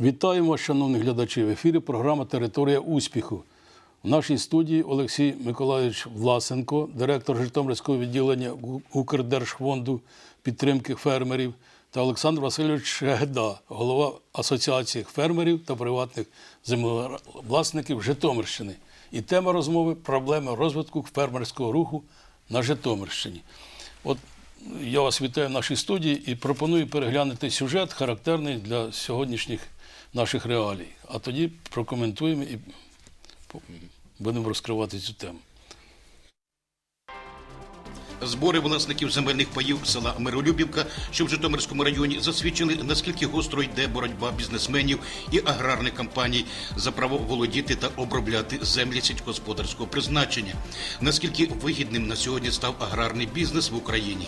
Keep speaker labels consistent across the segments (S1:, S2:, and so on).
S1: Вітаємо, шановні глядачі. В ефірі програма Територія успіху. В нашій студії Олексій Миколайович Власенко, директор Житомирського відділення Укрдержфонду підтримки фермерів, та Олександр Васильович Шегда, голова Асоціації фермерів та приватних землевласників Житомирщини. І тема розмови проблеми розвитку фермерського руху на Житомирщині. От я вас вітаю в нашій студії і пропоную переглянути сюжет, характерний для сьогоднішніх наших реалій. А тоді прокоментуємо і будемо розкривати цю тему.
S2: Збори власників земельних паїв села Миролюбівка, що в Житомирському районі, засвідчили, наскільки гостро йде боротьба бізнесменів і аграрних компаній за право володіти та обробляти землі сільськогосподарського призначення. Наскільки вигідним на сьогодні став аграрний бізнес в Україні.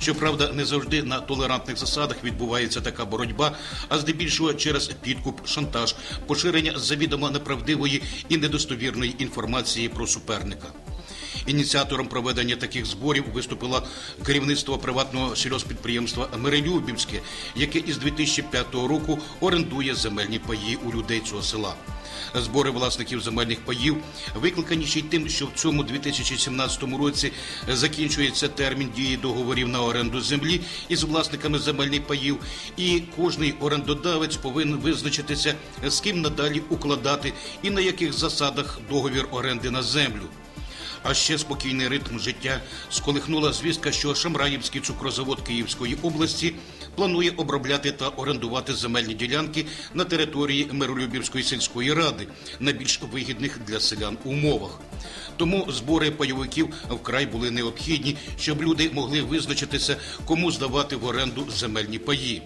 S2: Щоправда, не завжди на толерантних засадах відбувається така боротьба, а здебільшого через підкуп, шантаж, поширення завідомо неправдивої і недостовірної інформації про суперника. Ініціатором проведення таких зборів виступило керівництво приватного сільгоспідприємства Мирелюбівське, яке із 2005 року орендує земельні паї у людей цього села. Збори власників земельних паїв викликані ще й тим, що в цьому 2017 році закінчується термін дії договорів на оренду землі із власниками земельних паїв, і кожний орендодавець повинен визначитися, з ким надалі укладати і на яких засадах договір оренди на землю. А ще спокійний ритм життя сколихнула звістка, що Шамраївський цукрозавод Київської області планує обробляти та орендувати земельні ділянки на території Миролюбівської сільської ради на більш вигідних для селян умовах. Тому збори пайовиків вкрай були необхідні, щоб люди могли визначитися, кому здавати в оренду земельні паї.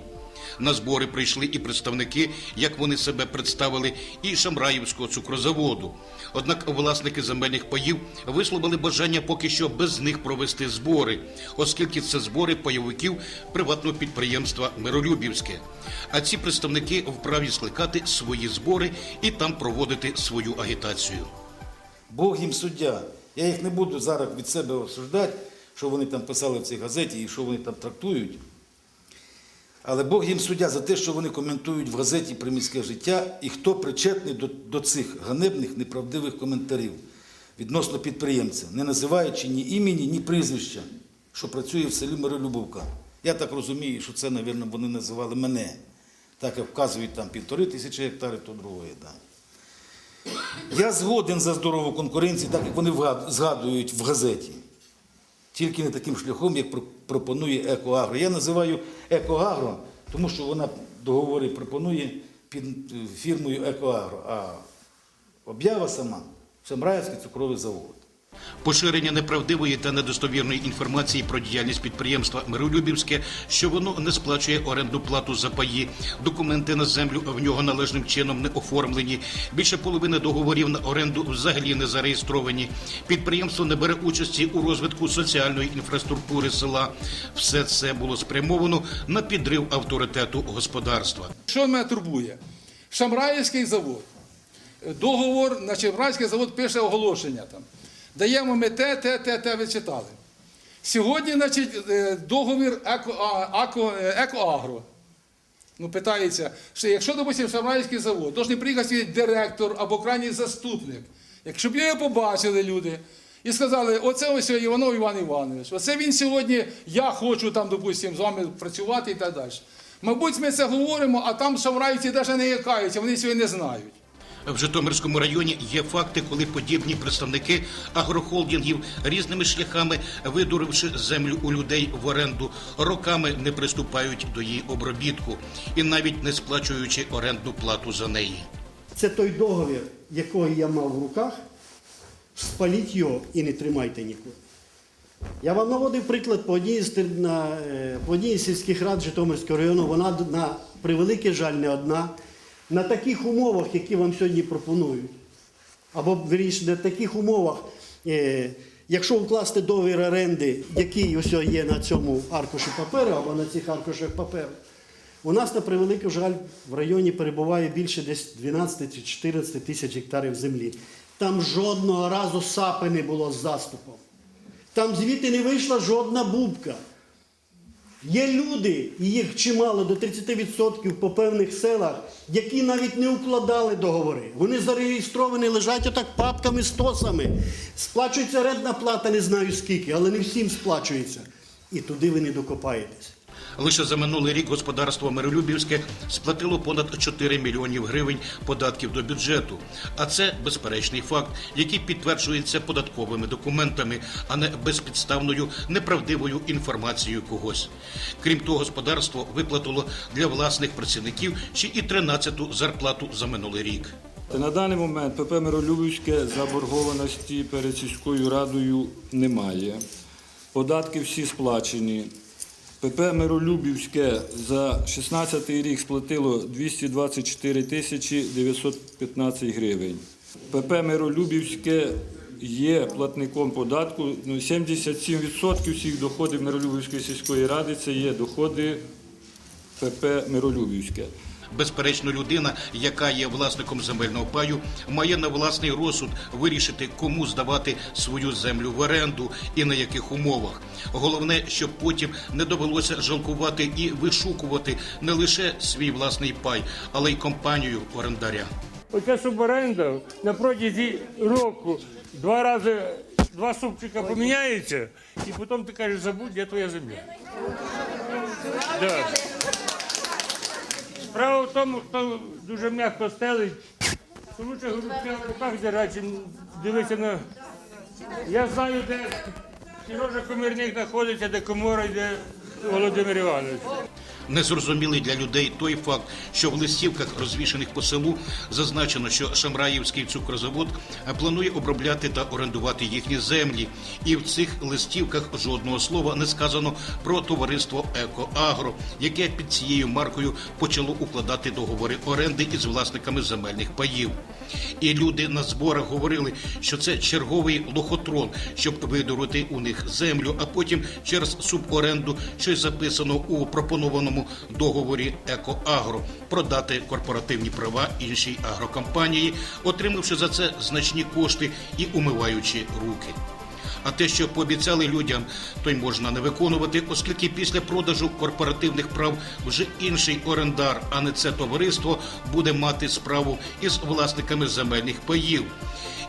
S2: На збори прийшли і представники, як вони себе представили, і Шамраївського цукрозаводу. Однак власники земельних паїв висловили бажання поки що без них провести збори, оскільки це збори пайовиків приватного підприємства Миролюбівське. А ці представники вправі скликати свої збори і там проводити свою агітацію.
S3: Бог їм суддя. Я їх не буду зараз від себе осуждати, що вони там писали в цій газеті і що вони там трактують. Але Бог їм суддя за те, що вони коментують в газеті приміське життя і хто причетний до, до цих ганебних, неправдивих коментарів відносно підприємця, не називаючи ні імені, ні прізвища, що працює в селі Миролюбовка. Я так розумію, що це, мабуть, вони називали мене. Так як вказують там півтори тисячі гектарів, то другої. Да. Я згоден за здорову конкуренцію, так як вони згадують в газеті. Тільки не таким шляхом, як пропонує Екоагро. Я називаю Екоагро, тому що вона договори пропонує під е, фірмою Екоагро. А об'ява сама Шамраївський цукровий завод.
S2: Поширення неправдивої та недостовірної інформації про діяльність підприємства Миролюбівське, що воно не сплачує оренду плату за паї, документи на землю в нього належним чином не оформлені. Більше половини договорів на оренду взагалі не зареєстровані. Підприємство не бере участі у розвитку соціальної інфраструктури села. Все це було спрямовано на підрив авторитету господарства.
S4: Що мене турбує? Шамраївський завод. Договор на Шамраївський завод пише оголошення там. Даємо ми те, те, те, те, ви читали. Сьогодні, значить, е, договір е, екоагро. Ну, питається, що якщо, допустимо, Шамраївський завод, должен приїхати директор або крайній заступник. Якщо б його побачили люди і сказали, оце ось Іванов Іван Іванович, оце він сьогодні, я хочу там, допустимо, з вами працювати і так далі. Мабуть, ми це говоримо, а там шамраївці навіть не якаються, вони цього не знають.
S2: В Житомирському районі є факти, коли подібні представники агрохолдингів різними шляхами, видуривши землю у людей в оренду, роками не приступають до її обробітку і навіть не сплачуючи орендну плату за неї.
S5: Це той договір, який я мав в руках. Спаліть його і не тримайте нікого. Я вам наводив приклад по одній з, е, по одній з сільських рад Житомирського району. Вона на превеликий жаль не одна. На таких умовах, які вам сьогодні пропонують, або вірніше, на таких умовах, е, якщо вкласти договір оренди, який ось є на цьому аркуші паперу, або на цих аркушах паперу, у нас на превеликий жаль в районі перебуває більше десь 12 чи 14 тисяч гектарів землі. Там жодного разу сапи не було з заступом. Там звідти не вийшла жодна бубка. Є люди, і їх чимало до 30% по певних селах, які навіть не укладали договори. Вони зареєстровані, лежать отак папками, стосами. Сплачується рентна плата, не знаю скільки, але не всім сплачується. І туди ви не докопаєтесь.
S2: Лише за минулий рік господарство Миролюбівське сплатило понад 4 мільйонів гривень податків до бюджету. А це безперечний факт, який підтверджується податковими документами, а не безпідставною неправдивою інформацією когось. Крім того, господарство виплатило для власних працівників ще і 13-ту зарплату за минулий рік.
S6: На даний момент ПП Миролюбівське заборгованості перед сільською радою немає. Податки всі сплачені. ПП Миролюбівське за 16 рік сплатило 224 тисячі 915 гривень. ПП Миролюбівське є платником податку. Ну, 77% всіх доходів Миролюбівської сільської ради це є доходи ПП Миролюбівське.
S2: Безперечно, людина, яка є власником земельного паю, має на власний розсуд вирішити, кому здавати свою землю в оренду і на яких умовах. Головне, щоб потім не довелося жалкувати і вишукувати не лише свій власний пай, але й компанію орендаря.
S7: Оця суборенда на протязі року два рази два супчика поміняються, і потім ти кажеш, забудь, де твоя земля. Да. Справа в тому, хто дуже м'яко стелить, лучше голубця в руках держати, чим дивитися на. Я знаю, де Сережа Комірник знаходиться, де комора, де Володимир Іванович.
S2: Незрозумілий для людей той факт, що в листівках, розвішаних по селу, зазначено, що Шамраївський цукрозавод планує обробляти та орендувати їхні землі. І в цих листівках жодного слова не сказано про товариство Екоагро, яке під цією маркою почало укладати договори оренди із власниками земельних паїв. І люди на зборах говорили, що це черговий лохотрон, щоб видурити у них землю, а потім через суборенду щось записано у пропонованому договорі Екоагро продати корпоративні права іншій агрокомпанії, отримавши за це значні кошти і умиваючи руки. А те, що пообіцяли людям, то й можна не виконувати, оскільки після продажу корпоративних прав вже інший орендар, а не це товариство, буде мати справу із власниками земельних паїв.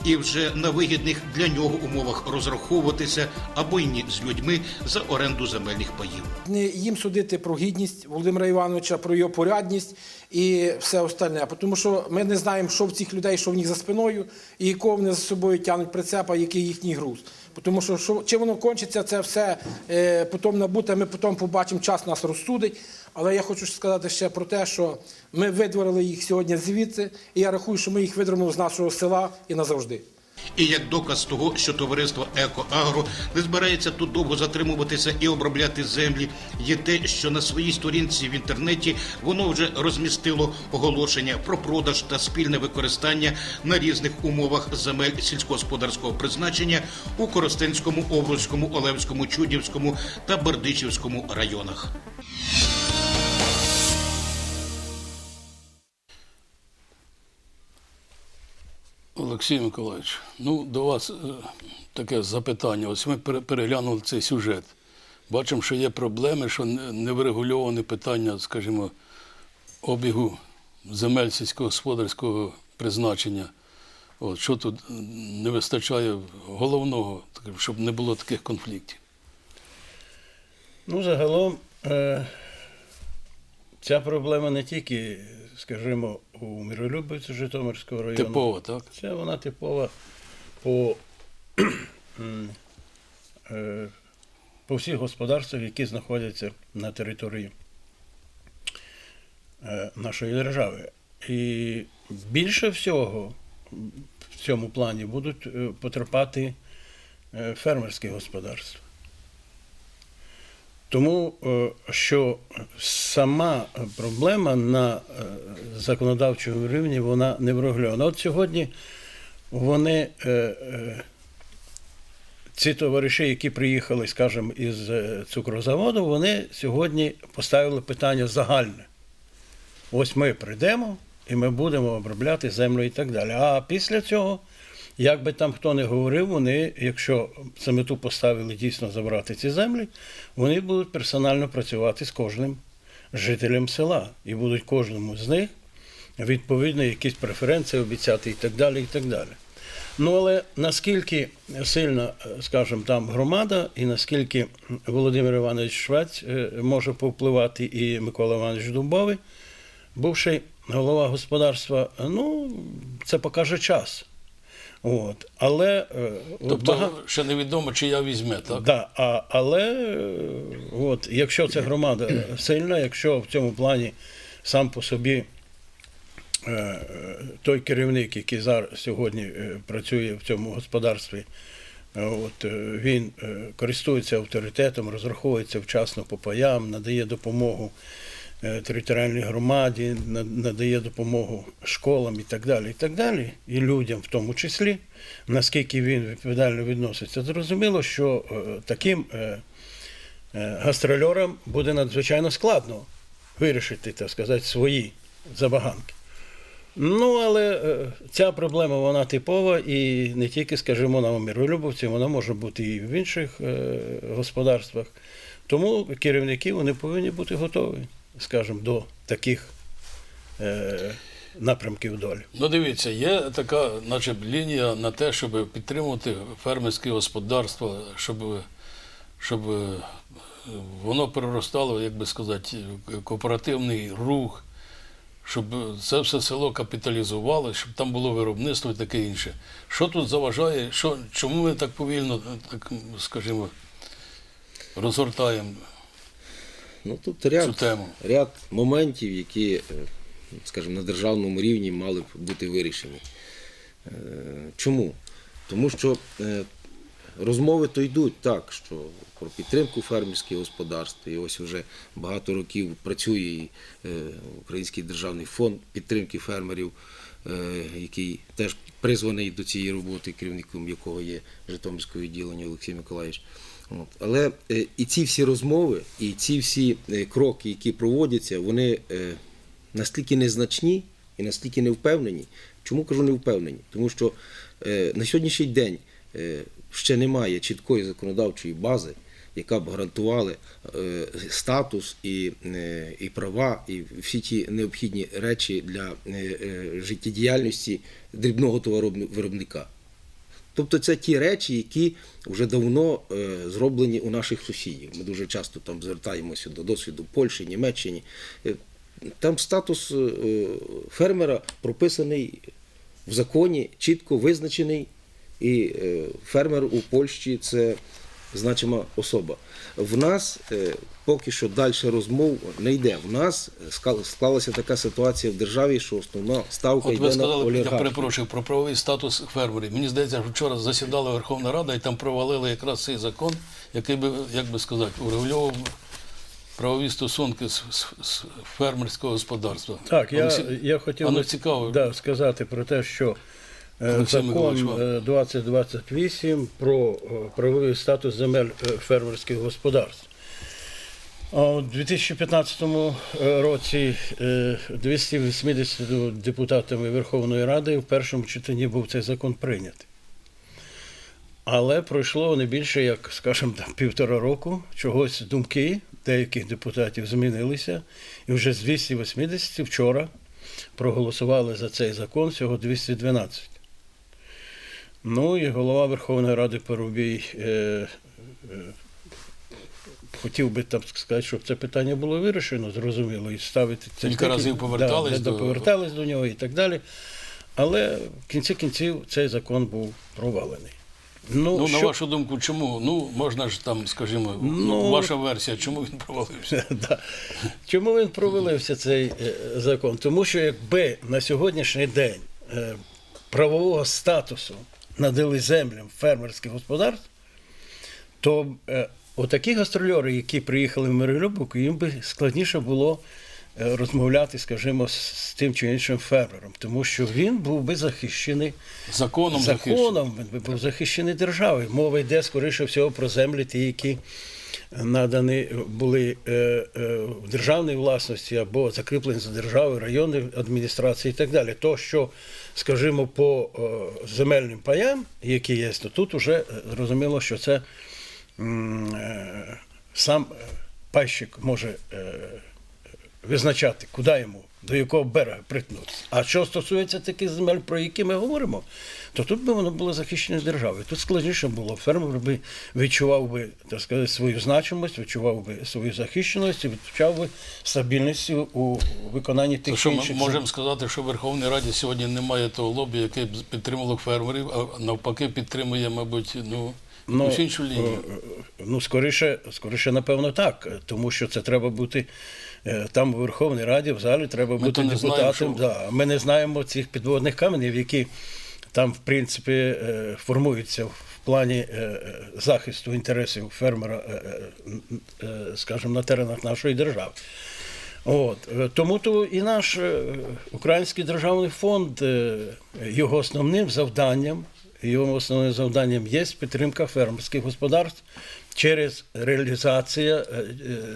S2: І вже на вигідних для нього умовах розраховуватися або й ні з людьми за оренду земельних паїв.
S8: Не їм судити про гідність Володимира Івановича, про його порядність і все остальне. Тому що ми не знаємо, що в цих людей, що в них за спиною, і якого вони за собою тягнуть прицепа, який їхній груз. Тому що, що чи воно кончиться, це все е, потім набуте, ми потім побачимо, час нас розсудить. Але я хочу сказати ще про те, що ми видворили їх сьогодні звідси, і я рахую, що ми їх видворимо з нашого села і назавжди.
S2: І як доказ того, що товариство Екоагро не збирається тут довго затримуватися і обробляти землі, є те, що на своїй сторінці в інтернеті воно вже розмістило оголошення про продаж та спільне використання на різних умовах земель сільськогосподарського призначення у Коростенському, Овруцькому, Олевському, Чудівському та Бердичівському районах.
S1: Олексій Миколаївич, ну до вас е, таке запитання. Ось ми переглянули цей сюжет. Бачимо, що є проблеми, що не не врегульоване питання, скажімо, обігу земель сільськогосподарського призначення. От, що тут не вистачає головного, щоб не було таких конфліктів.
S9: Ну, загалом, е, ця проблема не тільки, скажімо, у Миролюбівці Житомирського району.
S1: Типово, так?
S9: Це вона типова по, е, по всіх господарствах, які знаходяться на території е, нашої держави. І більше всього в цьому плані будуть е, потерпати фермерські господарства. Тому е, що сама проблема на е, законодавчому рівні вона не врегульована. От сьогодні вони, е, ці товариші, які приїхали, скажімо, із цукрозаводу, вони сьогодні поставили питання загальне. Ось ми прийдемо і ми будемо обробляти землю і так далі. А після цього Як би там хто не говорив, вони, якщо за мету поставили дійсно забрати ці землі, вони будуть персонально працювати з кожним жителем села і будуть кожному з них відповідно якісь преференції обіцяти і так далі. і так далі. Ну але наскільки сильна, скажімо, там громада, і наскільки Володимир Іванович Швець е, може повпливати і Микола Іванович Дубовий, бувший голова господарства, ну, це покаже час. От. Але е,
S1: Тобто
S9: бага-
S1: ще невідомо, чи я візьме, так?
S9: Да, а, але е, от, якщо ця громада сильна, якщо в цьому плані сам по собі е, той керівник, який зараз сьогодні працює в цьому господарстві, от, він користується авторитетом, розраховується вчасно по паям, надає допомогу територіальній громаді, надає допомогу школам і так далі, і так далі, і людям в тому числі, наскільки він відповідально відноситься. Зрозуміло, що е, таким е, е, гастрольорам буде надзвичайно складно вирішити, так сказати, свої забаганки. Ну, але е, ця проблема вона типова і не тільки, скажімо, на Миролюбовці, вона може бути і в інших е, господарствах. Тому керівники вони повинні бути готові, скажімо, до таких е, напрямків долі.
S1: Ну, дивіться, є така, наче лінія на те, щоб підтримувати фермерське господарство, щоб, щоб е, воно переростало, як би сказати, кооперативний рух, щоб це все село капіталізувало, щоб там було виробництво і таке інше. Що тут заважає? Що, чому ми так повільно, так, скажімо, розгортаємо
S10: Ну тут ряд, ряд моментів, які, е, скажімо, на державному рівні мали б бути вирішені. Е, Чому? Тому що е, розмови то йдуть так, що про підтримку фермерських господарств, і ось вже багато років працює і Український державний фонд підтримки фермерів, який теж призваний до цієї роботи, керівником якого є Житомирське відділення Олексій Миколаївич. Але е, і ці всі розмови, і ці всі е, кроки, які проводяться, вони е, настільки незначні і настільки невпевнені. Чому кажу невпевнені? Тому що на сьогоднішній день ще немає чіткої законодавчої бази, яка б гарантувала статус і, і права, і всі ті необхідні речі для життєдіяльності дрібного товаровиробника. Тобто це ті речі, які вже давно е, зроблені у наших сусідів. Ми дуже часто там звертаємося до досвіду Польщі, Німеччини. Е, Там статус е, фермера прописаний в законі, чітко визначений, і фермер у Польщі це значима особа. В нас е, поки що далі розмов не йде. В нас склалася така ситуація в державі, що основна ставка
S1: От
S10: йде
S1: ви
S10: на
S1: сказали, я перепрошую, про правовий статус фермерів. Мені здається, що вчора засідала Верховна Рада і там провалили якраз цей закон, який би, як би сказати, урегульовував правові стосунки з, з, з фермерського господарства.
S9: Так, я, я хотів
S1: цікаво.
S9: да, сказати про те, що е, закон е, 2028 про е, правовий статус земель е, фермерських господарств. А У 2015 році е, 280 депутатами Верховної Ради в першому читанні був цей закон прийнятий. Але пройшло не більше, як, скажімо, там, півтора року. Чогось думки деяких депутатів змінилися. І вже з 280 вчора проголосували за цей закон всього 212. Ну і голова Верховної Ради Парубій е, е, хотів би там сказати, щоб це питання було вирішено, зрозуміло, і ставити це
S1: Кілька разів повертались
S9: да,
S1: до-
S9: повертались до нього і так далі. Але в кінці кінців цей закон був провалений. Ну,
S1: Ну, на вашу думку, чому? Ну, можна ж там, скажімо,
S9: Ну,
S1: ваша версія, чому він провалився?
S9: Да. Чому він провалився цей е, закон? Тому що якби на сьогоднішній день е, правового статусу надали землям фермерських господарств, то е, отакі гастрольори, які приїхали в Миролюбовку, їм би складніше було е, розмовляти, скажімо, з, тим чи іншим фермером, тому що він був би захищений
S1: Законом захищений.
S9: законом, він би був захищений державою. Мова йде, скоріше всього, про землі, ті, які надані були е, е, в державній власності або закріплені за державою, районної адміністрації і так далі. То, що скажімо, по е, земельним паям, які є, то тут вже зрозуміло, що це сам пайщик може визначати, куди йому, до якого берега притнути. А що стосується таких земель, про які ми говоримо, то тут би воно було захищене державою. Тут складніше було. Фермер би відчував би так сказати, свою значимость, відчував би свою захищеність і відчував би стабільність у виконанні тих
S1: що ми можемо сказати, що в Верховній Раді сьогодні немає того лобі, яке б підтримало фермерів, а навпаки підтримує, мабуть, ну, лінію.
S9: е, е, Ну, скоріше, скоріше, напевно, так. Тому що це треба бути там у Верховній Раді, в залі треба
S1: Ми
S9: бути депутатом. Да. Ми не знаємо цих підводних каменів, які там, в принципі, е, формуються в плані е, е, захисту інтересів фермера, е, е, е, скажімо, на теренах нашої держави. От е, тому то і наш е, Український державний фонд е, його основним завданням, його основним завданням є підтримка фермерських господарств через реалізацію е, е,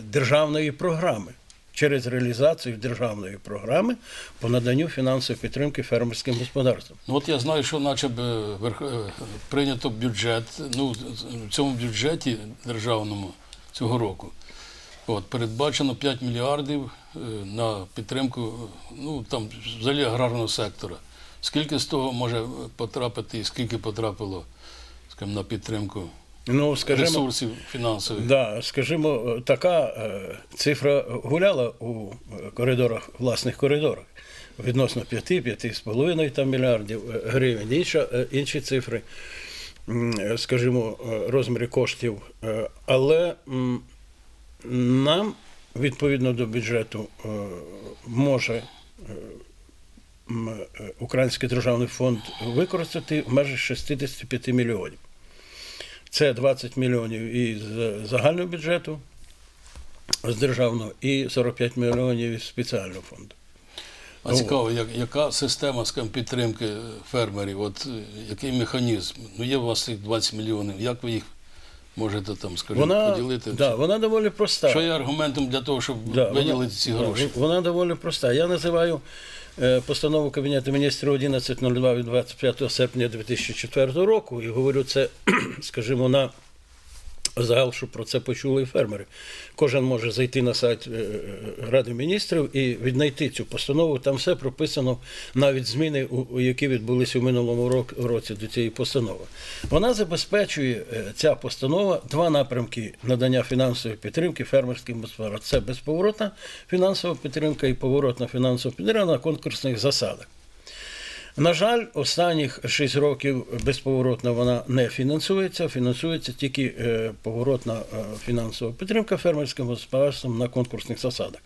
S9: державної програми. Через реалізацію державної програми по наданню фінансової підтримки фермерським господарствам.
S1: Ну от я знаю, що наче б е, е, прийнято бюджет, ну, в цьому бюджеті державному цього року. От, передбачено 5 мільярдів е, на підтримку ну, там, взагалі аграрного сектора. Скільки з того може потрапити і скільки потрапило скажімо, на підтримку
S9: Ну, скажімо,
S1: ресурсів фінансових?
S9: Да, скажімо, така е, цифра гуляла у е, коридорах, власних коридорах. Відносно 5-5,5 там мільярдів е, гривень. Інша, е, інші цифри, е, скажімо, е, розміри коштів. Е, Але нам, відповідно до бюджету, е, може е, е, Український державний фонд використати в межах 65 мільйонів. Це 20 мільйонів із загального бюджету, з державного, і 45 мільйонів із спеціального фонду.
S1: А цікаво, як, яка система скажімо, підтримки фермерів? От е, який механізм? Ну є у вас цих 20 мільйонів. Як ви їх можете там, скажімо,
S9: Вона,
S1: поділити?
S9: да, вона доволі проста.
S1: Що є аргументом для того, щоб
S9: Да,
S1: виділити ці гроші?
S9: Вона доволі проста. Я називаю е, постанову Кабінету міністрів 1102 від 25 серпня 2004 року. І говорю це, скажімо, на загал, щоб про це почули і фермери. Кожен може зайти на сайт е, е, Ради міністрів і віднайти цю постанову. Там все прописано, навіть зміни, які відбулися у минулому році до цієї постанови. Вона забезпечує е, ця постанова два напрямки надання фінансової підтримки фермерським господарствам. Це безповоротна фінансова підтримка і поворотна фінансова підтримка на конкурсних засадах. На жаль, останніх 6 років безповоротно вона не фінансується, фінансується тільки е, поворотна е, фінансова підтримка фермерським господарствам на конкурсних засадах.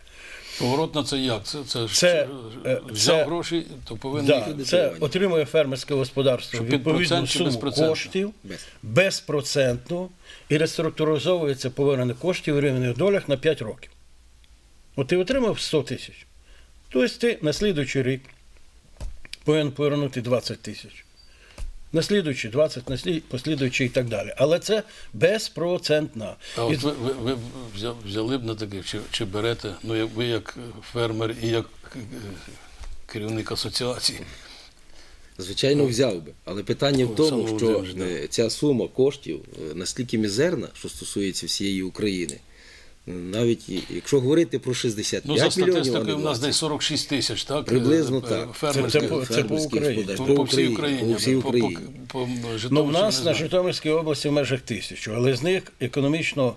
S1: Поворотна це як? Це, це,
S9: Це,
S1: е, взяв
S9: це-
S1: гроші, то повинен
S9: Да,
S1: їх
S9: це отримує фермерське господарство
S1: Що під
S9: відповідну суму коштів безпроцентно і реструктуризовується повернення коштів у рівних долях на 5 років. От ти отримав 100 тисяч. Тобто ти на слідуючий рік повинен повернути 20 тисяч. На слідуючий 20, на слід, і так далі. Але це безпроцентна.
S1: А от ви, ви, ви взяли б на таких, чи, чи берете, ну як ви як фермер і як е, керівник асоціації.
S10: Звичайно, взяв би. Але питання в
S1: Ну,
S10: тому, що ця сума коштів е, настільки мізерна, що стосується всієї України. Навіть якщо говорити про 65
S1: Ну, за
S10: мільйонів, а
S1: статистикою
S10: не
S1: у нас
S10: 20.
S1: десь 46 тисяч, так?
S10: Приблизно
S1: Е,
S10: так.
S1: Фермерських
S9: Це по- це по Україні.
S10: По,
S1: по,
S10: По
S1: всій
S10: Україні.
S1: Україні.
S10: По всій
S1: по- по- по- по
S9: Ну,
S1: у
S9: нас на. Житомирській області в межах тисячу, але з них економічно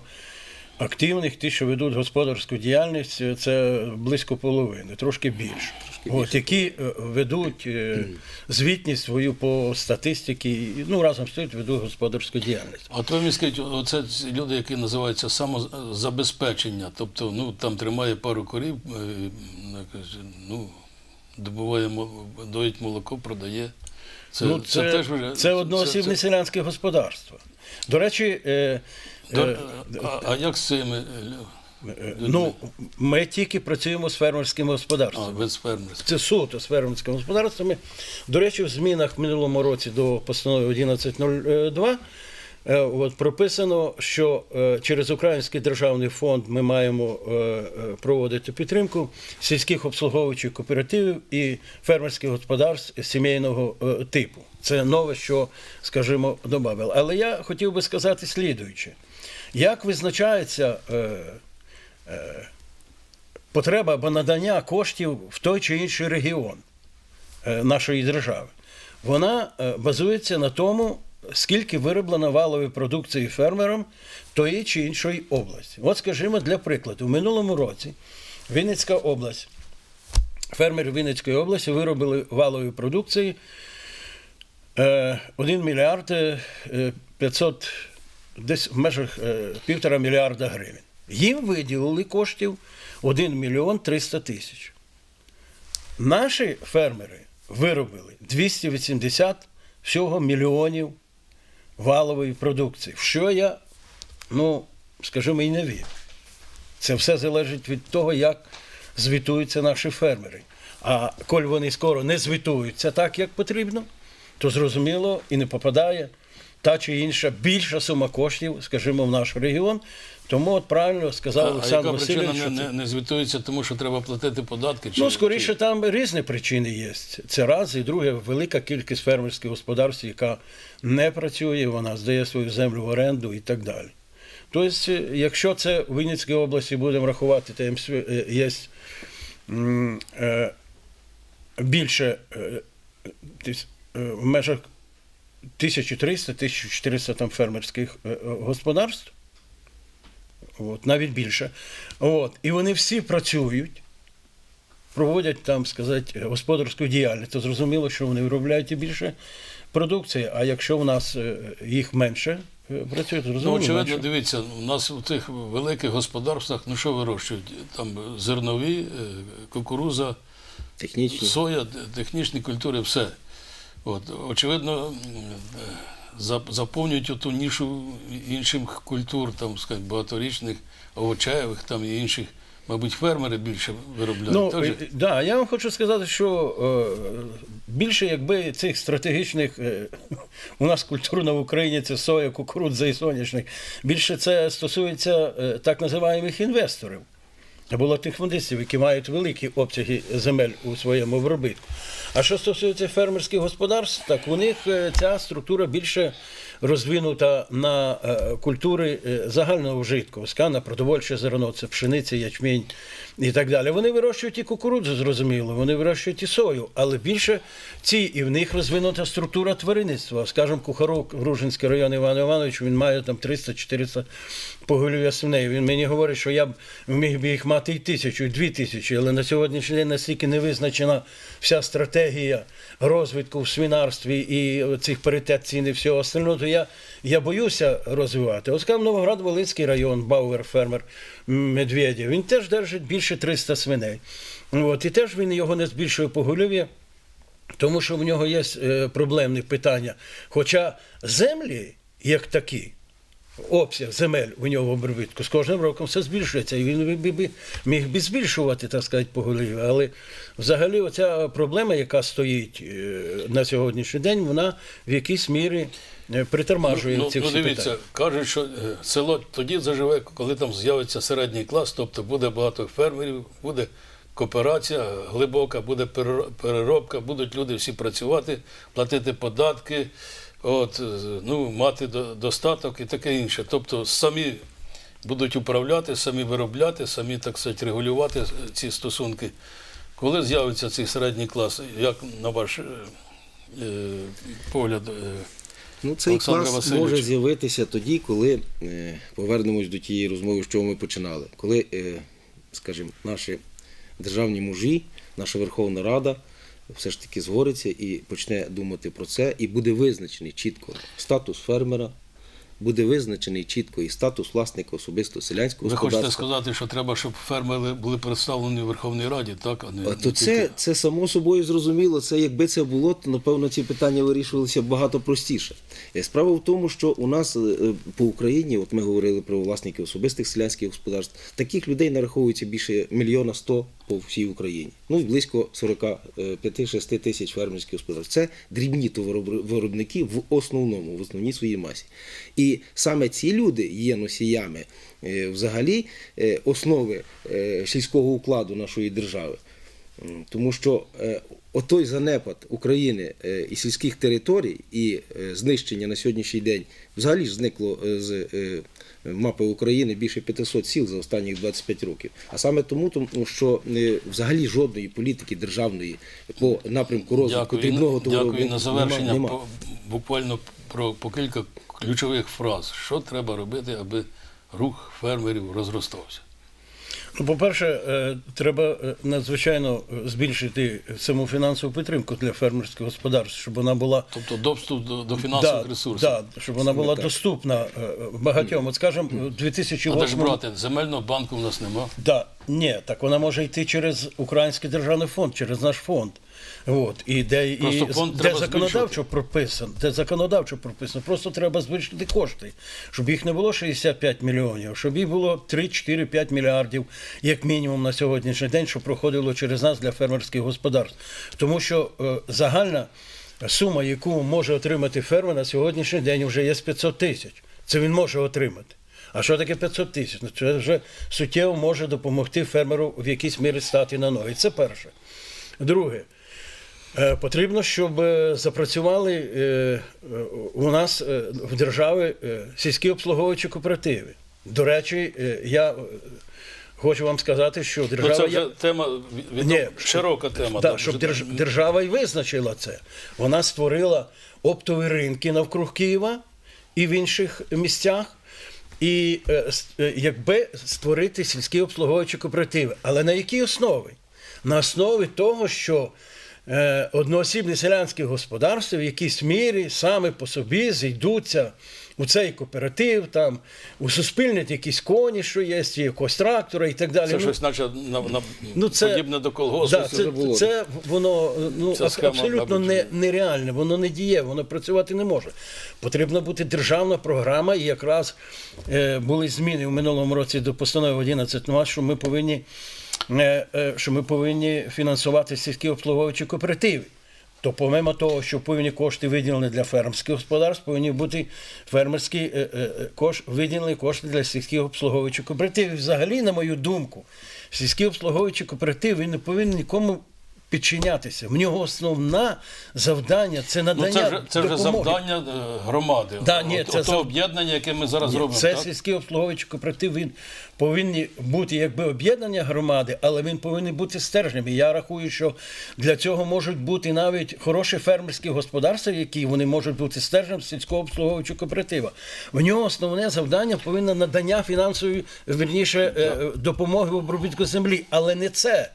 S9: активних, ті, що ведуть господарську діяльність, це близько половини, трошки більше. От, які е, ведуть е, звітність свою по статистиці, ну разом з тим ведуть господарську діяльність.
S1: То ви мені скажіть, оце люди, які називаються самозабезпечення, тобто ну, там тримає пару корів, е, ну, добуває, доїть молоко, продає. Це,
S9: ну, це,
S1: теж вже-
S9: це одноосібне
S1: це-
S9: селянське господарство. До речі, е,
S1: До-
S9: е,
S1: а, а як з цими е,
S9: е, ну, ми тільки працюємо з фермерським
S1: а,
S9: господарством.
S1: без фермерства?
S9: Це суто з фермерськими господарствами. До речі, в змінах в минулому році до постанови 1102 е, от, прописано, що е, через Український державний фонд ми маємо е, е, проводити підтримку сільських обслуговуючих кооперативів і фермерських господарств сімейного е, типу. Це нове, що, скажімо, додали. Але я хотів би сказати слідуюче. Як визначається е, е, потреба або надання коштів в той чи інший регіон е, нашої держави? Вона е, базується на тому, скільки вироблено валової продукції фермером тої чи іншої області. От, скажімо, для прикладу, в минулому році Вінницька область, фермери Вінницької області виробили валової продукції е, 1 мільярд е, 500, десь в межах е, півтора мільярда гривень. Їм виділили коштів 1 мільйон 300 тисяч. Наші фермери виробили 280 всього мільйонів валової продукції. В що я, ну, скажімо, і не вірю. Це все залежить від того, як звітуються наші фермери. А коли вони скоро не звітуються так, як потрібно, то зрозуміло і не попадає та чи інша більша сума коштів, скажімо, в наш регіон. Тому от правильно сказав
S1: А, а
S9: Олександр
S1: яка причина не, не, не звітується, тому що треба платити податки? Чи,
S9: Ну, скоріше,
S1: чи-
S9: там різні причини є. Це раз, і друге, велика кількість фермерських господарств, яка не працює, вона здає свою землю в оренду і так далі. Тобто, якщо це в Вінницькій області будемо рахувати, то є, є м, е, більше е, тис- е, в межах 1300-1400 там фермерських е, е, господарств. От, навіть більше. От, і вони всі працюють проводять там, сказати, господарську діяльність, то зрозуміло, що вони виробляють і більше продукції. А якщо в нас е, їх менше працює, то
S1: Ну,
S9: зрозуміло.
S1: очевидно,
S9: менше.
S1: дивіться, у нас у цих великих господарствах, ну що вирощують? Там зернові, кукуруза,
S10: Технічно.
S1: соя, технічні культури, все. От, очевидно, заповнюють ту нішу інших культур, там, скажімо, багаторічних, овочаєвих там і інших. Мабуть, фермери більше виробляють.
S9: Ну,
S1: Теж?
S9: е, да, я вам хочу сказати, що е, більше якби цих стратегічних е, у нас культурно в Україні це соя, кукурудза і соняшник. Більше це стосується е, так називаємих інвесторів або фундистів, які мають великі обсяги земель у своєму обробітку. А що стосується фермерських господарств, так у них е, ця структура більше розвинута на е, культури е, загального вжитку, ска на продовольче зерно, це пшениця, ячмінь і так далі. Вони вирощують і кукурудзу, зрозуміло, вони вирощують і сою, але більше ці і в них розвинута структура тваринництва. Скажімо, Кухарок, Гружинський район Іван Іванович, він має там 300-400 поголів'я свиней. Він мені говорить, що я б міг би їх мати і тисячу, і дві тисячі, але на сьогоднішній день настільки не визначена вся стратегія розвитку в свинарстві і цих паритет цін і всього остального, то я, я боюся розвивати. Ось Новоград-Волинський район, Бауер, фермер Медведєв, він теж держить більше 300 свиней. От, і теж він його не збільшує поголів'я. Тому що в нього є е, проблемні питання. Хоча землі, як такі, обсяг земель у нього в обробітку з кожним роком все збільшується. І він би- би- міг би збільшувати, так сказати, поголів'я. Але взагалі оця проблема, яка стоїть е, на сьогоднішній день, вона в якійсь мірі е, притормажує
S1: ну,
S9: ці
S1: ну,
S9: всі
S1: дивіться,
S9: питання.
S1: кажуть, що е, село тоді заживе, коли там з'явиться середній клас, тобто буде багато фермерів, буде кооперація глибока, буде переро- переробка, будуть люди всі працювати, платити податки, от, е, ну, мати до- достаток і таке інше. Тобто самі будуть управляти, самі виробляти, самі, так сказати, регулювати е, ці стосунки. Коли з'явиться цей середній клас, як на ваш е, е, погляд? е,
S10: Ну, цей
S1: Олександр
S10: клас
S1: Васильович.
S10: може з'явитися тоді, коли е, повернемось до тієї розмови, з чого ми починали. Коли, е, скажімо, наші державні мужі, наша Верховна Рада все ж таки згориться і почне думати про це, і буде визначений чітко статус фермера, буде визначений чітко і статус власника особисто селянського
S1: Ви хочете сказати, що треба, щоб фермери були представлені в Верховній Раді, так? А не,
S10: А То
S1: тільки-
S10: це, це само собою зрозуміло. Це якби це було, то напевно ці питання вирішувалися багато простіше. Е, Справа в тому, що у нас е, е, по Україні, от ми говорили про власників особистих селянських господарств, таких людей нараховується більше мільйона сто по всій Україні. Ну і близько 45-6 тисяч фермерських господарств. Це дрібні товаровиробники в основному, в основній своїй масі. І І саме ці люди є носіями е, взагалі е, основи е, сільського укладу нашої держави. Тому що отой занепад України і сільських територій, і знищення на сьогоднішній день взагалі ж зникло з мапи України більше 500 сіл за останні 25 років. А саме тому, тому що взагалі жодної політики державної по напрямку розвитку
S1: Дякую.
S10: дрібного
S1: Дякую
S10: товаровиробництва
S1: на завершення.
S10: нема.
S1: Буквально про по кілька ключових фраз. Що треба робити, аби рух фермерів розростався?
S9: Ну, по-перше, е, треба е, надзвичайно збільшити саму фінансову підтримку для фермерських господарств, щоб вона була
S1: Тобто доступ до, до фінансових
S9: да,
S1: ресурсів.
S9: Да, щоб вона була доступна е, багатьом. От скажімо, у
S1: А де ж
S9: 2008
S1: брати? Земельного банку в нас нема.
S9: Да, ні, так вона може йти через Український державний фонд, через наш фонд. От, і де, і, де законодавчо
S1: збільшувати.
S9: прописано, де законодавчо прописано, просто треба збільшити кошти, щоб їх не було 65 мільйонів, щоб їх було 3, 4, 5 мільярдів, як мінімум на сьогоднішній день, що проходило через нас для фермерських господарств. Тому що е, загальна сума, яку може отримати фермер на сьогоднішній день, вже є з 500 тисяч. Це він може отримати. А що таке 500 тисяч? Ну, це вже суттєво може допомогти фермеру в якійсь мірі стати на ноги. Це перше. Друге, потрібно, щоб е, запрацювали е, е, у нас е, в державі е, сільські обслуговуючі кооперативи. До речі, е, я е, хочу вам сказати, що
S1: Ну,
S9: держава.
S1: це вже тема від,
S9: Ні,
S1: широка тема.
S9: Да, щоб держ- держава і визначила це. Вона створила оптові ринки навкруг Києва і в інших місцях. І е, е, якби створити сільські обслуговуючі кооперативи. Але на якій основі? На основі того, що е, одноосібні селянські господарства в якійсь мірі саме по собі зійдуться у цей кооператив, там, усуспільнять якісь коні, що є, чи якогось трактора і так далі.
S1: Це
S9: Ну,
S1: щось наче на, на,
S9: Ну, це,
S1: подібне до колгоспу.
S9: Да,
S1: це
S9: це, це воно ну, аб-
S1: схема,
S9: абсолютно не, нереальне, воно не діє, воно працювати не може. Потрібна бути державна програма, і якраз е, були зміни в минулому році до постанови 11 що ми повинні, е, е, що ми повинні фінансувати сільські обслуговуючі кооперативи. То помимо того, що повинні кошти виділені для фермерських господарств, повинні бути фермерські е, е, е, кош, виділені кошти для сільських обслуговуючих кооперативів. Взагалі, на мою думку, сільські обслуговуючі кооперативи не повинні нікому підчинятися. В нього основне завдання це
S1: Ну,
S9: надання
S1: це вже, це вже
S9: допомоги.
S1: завдання е, громади.
S9: Да, ні,
S1: От-
S9: це зав-
S1: об'єднання, яке ми зараз
S9: Ні,
S1: робимо.
S9: Це
S1: так?
S9: сільський обслуговуючий кооператив, він повинні бути якби об'єднання громади, але він повинен бути стержнем. І я рахую, що для цього можуть бути навіть хороші фермерські господарства, які вони можуть бути стержнем сільського обслуговуючого кооператива. В нього основне завдання повинно надання фінансової верніше е, допомоги в обробітку землі, але не це.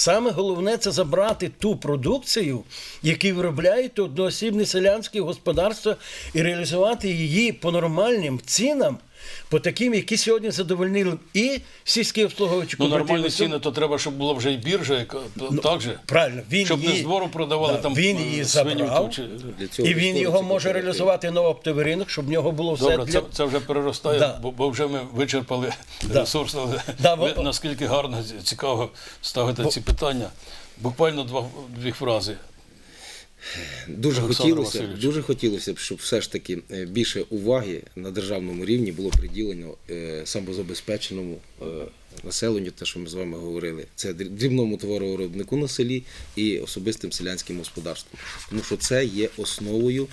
S9: Саме головне це забрати ту продукцію, яку виробляють одноосібні селянські господарства, і реалізувати її по нормальним цінам, по таким, які сьогодні задовольнили і сільські обслуговуючі
S1: Ну, нормальні ціни, то треба, щоб була вже і біржа, яка так же.
S9: Правильно, він
S1: Щоб не
S9: її,
S1: з двору продавали
S9: Да,
S1: там
S9: він
S1: е,
S9: її
S1: свиню
S9: забрав,
S1: чи-
S9: і він його може реалізувати на оптовий ринок, щоб в нього було все
S1: Добре,
S9: для
S1: це, це вже переростає,
S9: Да.
S1: бо, бо вже ми вичерпали
S9: Да.
S1: ресурс. але
S9: Да,
S1: ви
S9: бо-
S1: наскільки гарно, цікаво ставите ці питання. Буквально два, дві фрази.
S10: Дуже
S1: Олександр
S10: хотілося,
S1: Васильович.
S10: дуже хотілося б, щоб все ж таки е, більше уваги на державному рівні було приділено е, самозабезпеченому е, населенню, те, що ми з вами говорили. Це дріб- дрібному товаровиробнику на селі і особистим селянським господарством. Тому що це є основою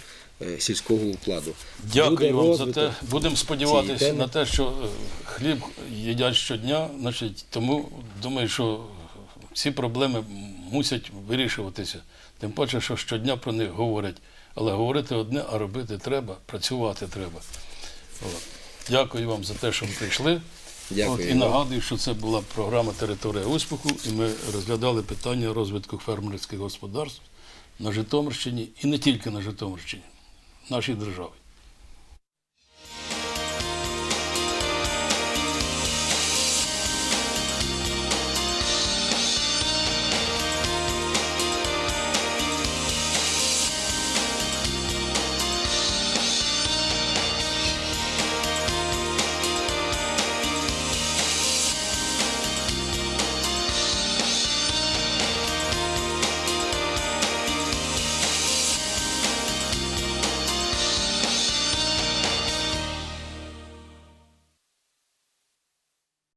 S10: сільського укладу. Буде
S1: Дякую вам за те. Будемо сподіватися на те, що хліб їдять щодня. Значить, тому думаю, що ці проблеми мусять вирішуватися. Тим паче, що щодня про них говорять. Але говорити одне, а робити треба, працювати треба. От. Дякую вам за те, що ви прийшли.
S10: Дякую
S1: От, і нагадую, що це була програма Територія успіху, і ми розглядали питання розвитку фермерських господарств на Житомирщині і не тільки на Житомирщині, в нашій державі.